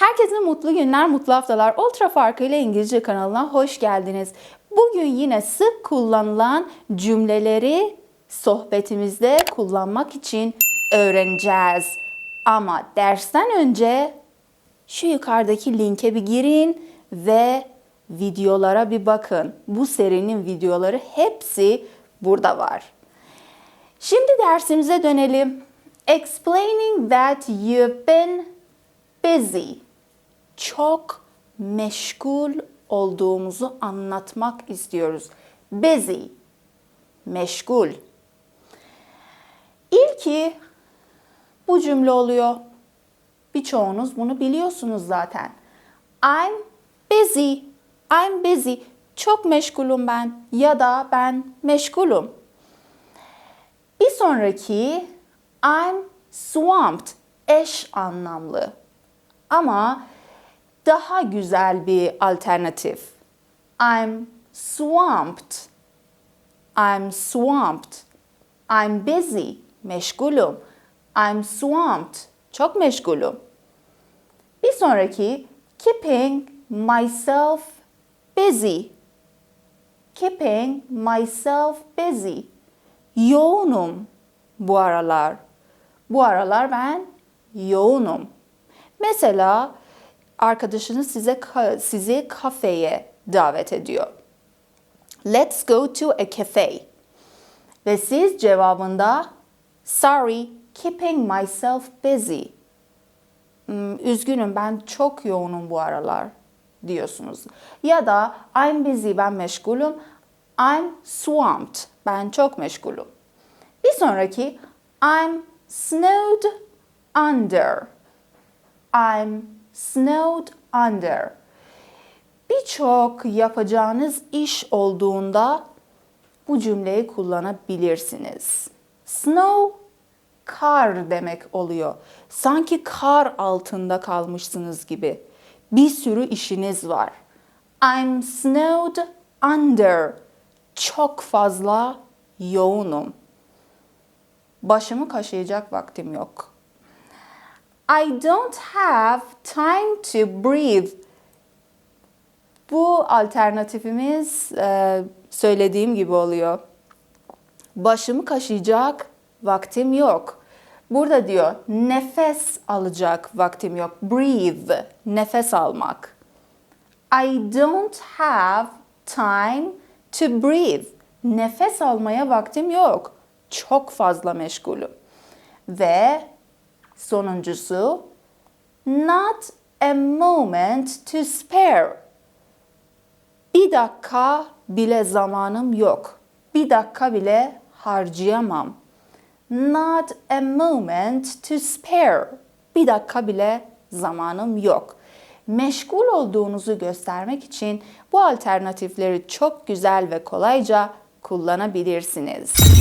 Herkese mutlu günler, mutlu haftalar. Ultra Farkı ile İngilizce kanalına hoş geldiniz. Bugün yine sık kullanılan cümleleri sohbetimizde kullanmak için öğreneceğiz. Ama dersten önce şu yukarıdaki linke bir girin ve videolara bir bakın. Bu serinin videoları hepsi burada var. Şimdi dersimize dönelim. Explaining that you've been busy. Çok meşgul olduğumuzu anlatmak istiyoruz. Busy. Meşgul. İlki bu cümle oluyor. Birçoğunuz bunu biliyorsunuz zaten. I'm busy. I'm busy. Çok meşgulüm ben ya da ben meşgulüm. Bir sonraki I'm swamped. Eş anlamlı. Ama daha güzel bir alternatif. I'm swamped. I'm swamped. I'm busy. Meşgulüm. I'm swamped. Çok meşgulüm. Bir sonraki keeping myself busy. Keeping myself busy. Yoğunum bu aralar. Bu aralar ben yoğunum. Mesela arkadaşınız size sizi kafeye davet ediyor. Let's go to a cafe. Ve siz cevabında sorry, keeping myself busy. Hmm, üzgünüm ben çok yoğunum bu aralar diyorsunuz. Ya da I'm busy ben meşgulüm. I'm swamped ben çok meşgulüm. Bir sonraki I'm snowed under. I'm snowed under. Birçok yapacağınız iş olduğunda bu cümleyi kullanabilirsiniz. Snow kar demek oluyor. Sanki kar altında kalmışsınız gibi. Bir sürü işiniz var. I'm snowed under. Çok fazla yoğunum. Başımı kaşıyacak vaktim yok. I don't have time to breathe. Bu alternatifimiz e, söylediğim gibi oluyor. Başımı kaşıyacak vaktim yok. Burada diyor nefes alacak vaktim yok. Breathe, nefes almak. I don't have time to breathe. Nefes almaya vaktim yok. Çok fazla meşgulüm. Ve sonuncusu not a moment to spare. Bir dakika bile zamanım yok. Bir dakika bile harcayamam. Not a moment to spare. Bir dakika bile zamanım yok. Meşgul olduğunuzu göstermek için bu alternatifleri çok güzel ve kolayca kullanabilirsiniz.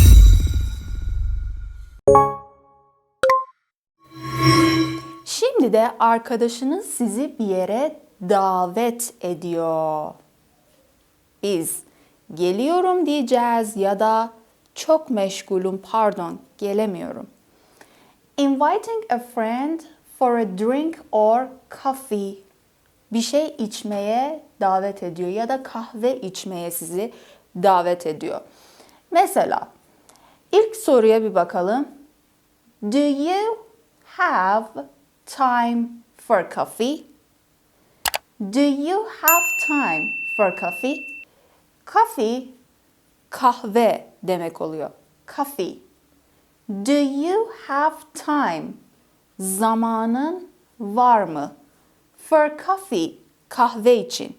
De arkadaşınız sizi bir yere davet ediyor. Biz geliyorum diyeceğiz ya da çok meşgulüm pardon gelemiyorum. Inviting a friend for a drink or coffee. Bir şey içmeye davet ediyor ya da kahve içmeye sizi davet ediyor. Mesela ilk soruya bir bakalım. Do you have time for coffee? Do you have time for coffee? Coffee kahve demek oluyor. Coffee. Do you have time? Zamanın var mı? For coffee, kahve için.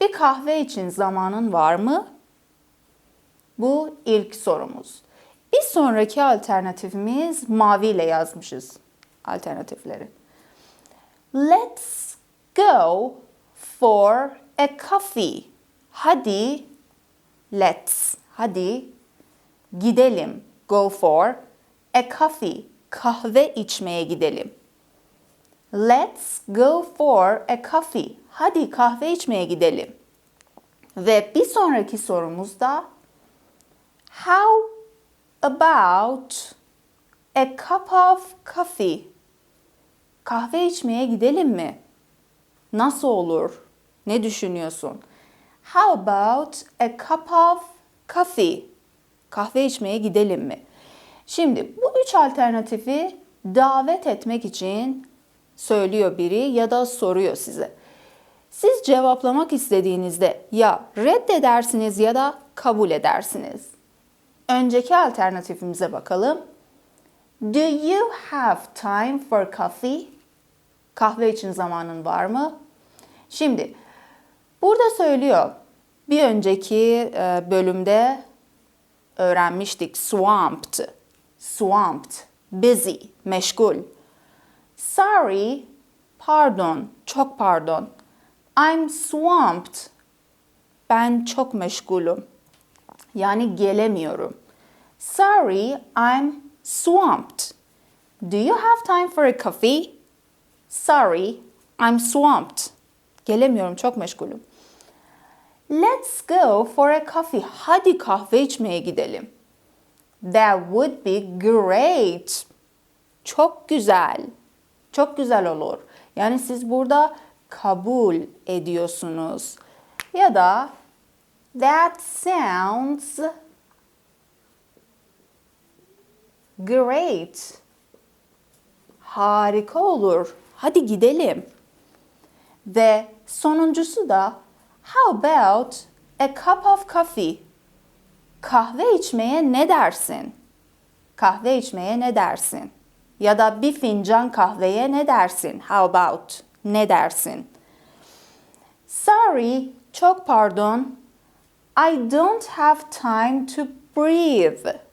Bir kahve için zamanın var mı? Bu ilk sorumuz. Bir sonraki alternatifimiz maviyle yazmışız alternatifleri. Let's go for a coffee. Hadi let's. Hadi gidelim. Go for a coffee. Kahve içmeye gidelim. Let's go for a coffee. Hadi kahve içmeye gidelim. Ve bir sonraki sorumuz da How about a cup of coffee? Kahve içmeye gidelim mi? Nasıl olur? Ne düşünüyorsun? How about a cup of coffee? Kahve içmeye gidelim mi? Şimdi bu üç alternatifi davet etmek için söylüyor biri ya da soruyor size. Siz cevaplamak istediğinizde ya reddedersiniz ya da kabul edersiniz. Önceki alternatifimize bakalım. Do you have time for coffee? Kahve için zamanın var mı? Şimdi burada söylüyor. Bir önceki e, bölümde öğrenmiştik swamped. Swamped, busy, meşgul. Sorry, pardon, çok pardon. I'm swamped. Ben çok meşgulüm. Yani gelemiyorum. Sorry, I'm swamped. Do you have time for a coffee? Sorry, I'm swamped. Gelemiyorum, çok meşgulüm. Let's go for a coffee. Hadi kahve içmeye gidelim. That would be great. Çok güzel. Çok güzel olur. Yani siz burada kabul ediyorsunuz. Ya da that sounds great. Harika olur. Hadi gidelim. Ve sonuncusu da how about a cup of coffee? Kahve içmeye ne dersin? Kahve içmeye ne dersin? Ya da bir fincan kahveye ne dersin? How about? Ne dersin? Sorry, çok pardon. I don't have time to breathe.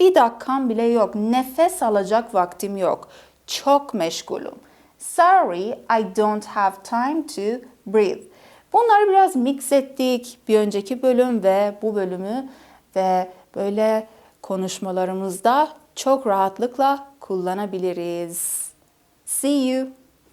Bir dakikam bile yok. Nefes alacak vaktim yok. Çok meşgulüm. Sorry, I don't have time to breathe. Bunları biraz mix ettik. Bir önceki bölüm ve bu bölümü ve böyle konuşmalarımızda çok rahatlıkla kullanabiliriz. See you.